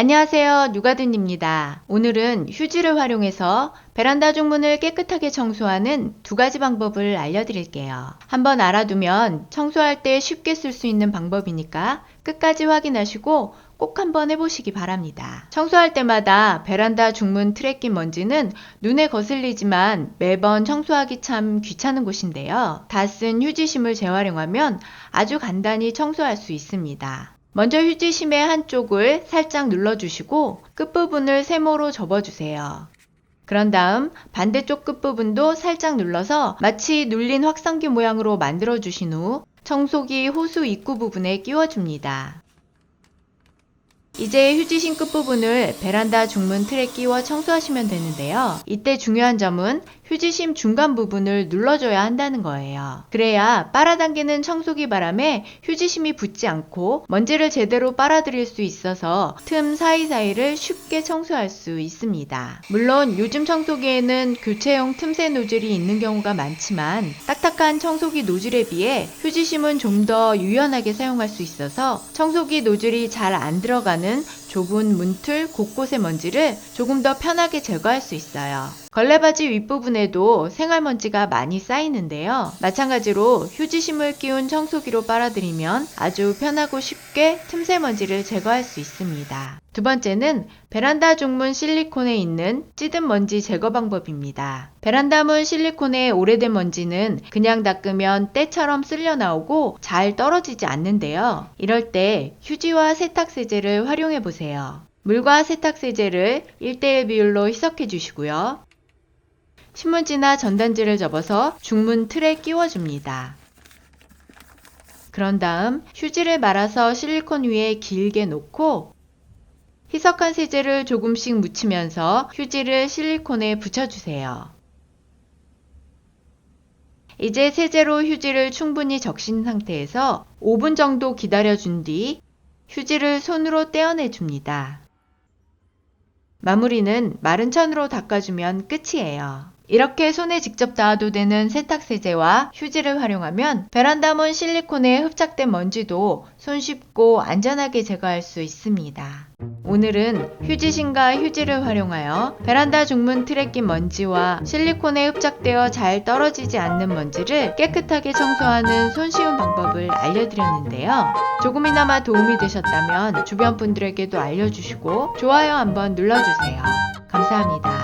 안녕하세요. 누가든입니다. 오늘은 휴지를 활용해서 베란다 중문을 깨끗하게 청소하는 두 가지 방법을 알려드릴게요. 한번 알아두면 청소할 때 쉽게 쓸 수 있는 방법이니까 끝까지 확인하시고 꼭 한번 해보시기 바랍니다. 청소할 때마다 베란다 중문 트랙 낀 먼지는 눈에 거슬리지만 매번 청소하기 참 귀찮은 곳인데요. 다 쓴 휴지심을 재활용하면 아주 간단히 청소할 수 있습니다. 먼저 휴지심의 한쪽을 살짝 눌러주시고 끝부분을 세모로 접어주세요. 그런 다음 반대쪽 끝부분도 살짝 눌러서 마치 눌린 확성기 모양으로 만들어 주신 후 청소기 호수 입구 부분에 끼워줍니다. 이제 휴지심 끝부분을 베란다 중문 틀에 끼워 청소하시면 되는데요. 이때 중요한 점은 휴지심 중간 부분을 눌러줘야 한다는 거예요. 그래야 빨아당기는 청소기 바람에 휴지심이 붙지 않고 먼지를 제대로 빨아들일 수 있어서 틈 사이사이를 쉽게 청소할 수 있습니다. 물론 요즘 청소기에는 교체용 틈새 노즐이 있는 경우가 많지만 딱딱한 청소기 노즐에 비해 휴지심은 좀 더 유연하게 사용할 수 있어서 청소기 노즐이 잘 안 들어가는 좁은 문틀 곳곳의 먼지를 조금 더 편하게 제거할 수 있어요. 걸레바지 윗부분에도 생활먼지가 많이 쌓이는데요. 마찬가지로 휴지심을 끼운 청소기로 빨아들이면 아주 편하고 쉽게 틈새 먼지를 제거할 수 있습니다. 두 번째는 베란다 중문 실리콘에 있는 찌든 먼지 제거 방법입니다. 베란다 문 실리콘의 오래된 먼지는 그냥 닦으면 때처럼 쓸려 나오고 잘 떨어지지 않는데요. 이럴 때 휴지와 세탁세제를 활용해 보세요. 물과 세탁세제를 1대1 비율로 희석해 주시고요. 신문지나 전단지를 접어서 중문 틀에 끼워줍니다. 그런 다음 휴지를 말아서 실리콘 위에 길게 놓고 희석한 세제를 조금씩 묻히면서 휴지를 실리콘에 붙여주세요. 이제 세제로 휴지를 충분히 적신 상태에서 5분 정도 기다려준 뒤 휴지를 손으로 떼어내 줍니다. 마무리는 마른 천으로 닦아주면 끝이에요. 이렇게 손에 직접 닿아도 되는 세탁세제와 휴지를 활용하면 베란다 문 실리콘에 흡착된 먼지도 손쉽고 안전하게 제거할 수 있습니다. 오늘은 휴지심과 휴지를 활용하여 베란다 중문 틀에 낀 먼지와 실리콘에 흡착되어 잘 떨어지지 않는 먼지를 깨끗하게 청소하는 손쉬운 방법을 알려드렸는데요. 조금이나마 도움이 되셨다면 주변 분들에게도 알려주시고 좋아요 한번 눌러주세요. 감사합니다.